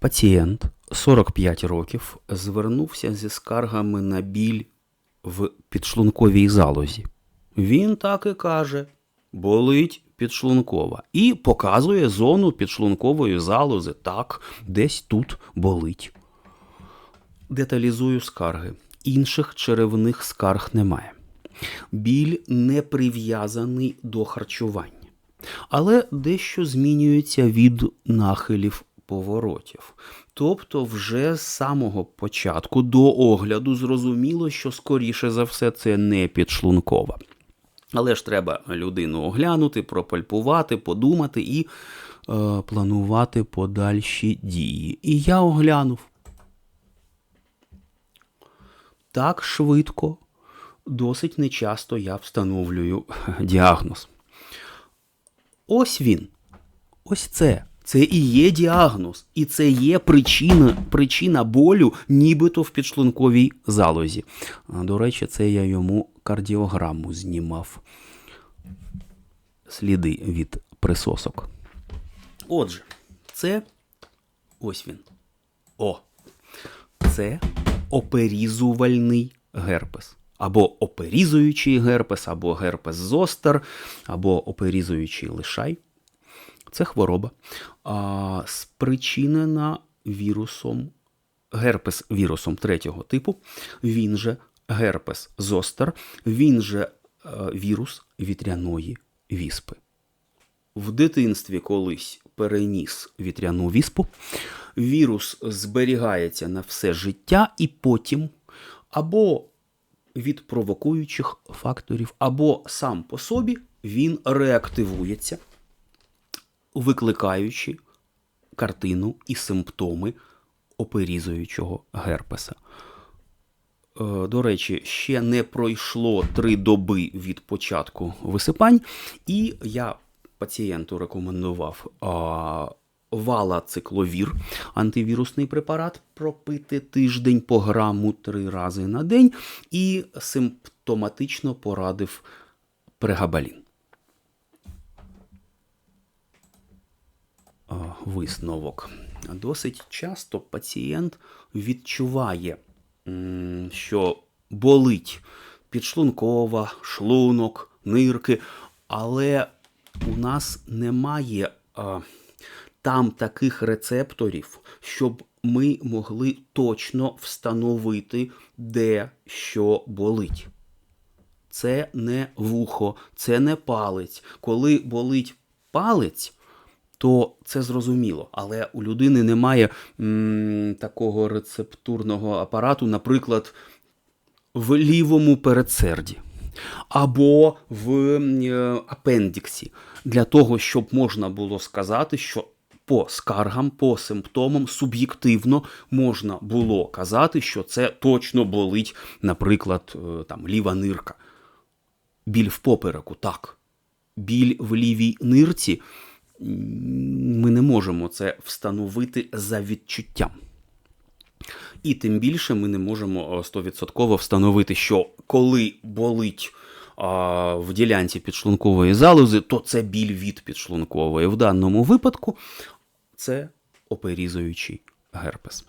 Пацієнт 45 років звернувся зі скаргами на біль в підшлунковій залозі. Він так і каже: болить підшлункова. І показує зону підшлункової залози. Так, десь тут болить. Деталізую скарги. Інших черевних скарг немає. Біль не прив'язаний до харчування, але дещо змінюється від нахилів поворотів. Тобто, вже з самого початку до огляду зрозуміло, що скоріше за все це не підшлункова. Але ж треба людину оглянути, пропальпувати, подумати і е, планувати подальші дії. І я оглянув. Так швидко, досить нечасто я встановлюю діагноз. Ось він. Ось це. Це і є діагноз, і це є причина, причина болю, нібито в підшлунковій залозі. До речі, це я йому кардіограму знімав. Сліди від присосок. Отже, це ось він. О. Це оперізувальний герпес. Або оперізуючий герпес, або герпес зостер, або оперізуючий лишай. Це хвороба, а, спричинена вірусом, герпес вірусом третього типу, він же герпес зостер, він же е, вірус вітряної віспи. В дитинстві колись переніс вітряну віспу, вірус зберігається на все життя і потім або від провокуючих факторів, або сам по собі він реактивується викликаючи картину і симптоми оперізуючого герпеса. Е, До речі, ще не пройшло три доби від початку висипань, і я пацієнту рекомендував валацикловір, антивірусний препарат, пропити тиждень по граму три рази на день, і симптоматично порадив прегабалін. Висновок. Досить часто пацієнт відчуває, що болить підшлункова, шлунок, нирки, але у нас немає а, там таких рецепторів, щоб ми могли точно встановити, де що болить. Це не вухо, це не палець. Коли болить палець, то це зрозуміло. Але у людини немає м, такого рецептурного апарату, наприклад, в лівому передсерді або в е, апендіксі, для того, щоб можна було сказати, що по скаргам, по симптомам суб'єктивно можна було казати, що це точно болить, наприклад, е, там ліва нирка. Біль в попереку, так. Біль в лівій нирці ми не можемо це встановити за відчуттям. І тим більше ми не можемо стовідсотково встановити, що коли болить а, в ділянці підшлункової залози, то це біль від підшлункової. В даному випадку це оперізуючий герпес.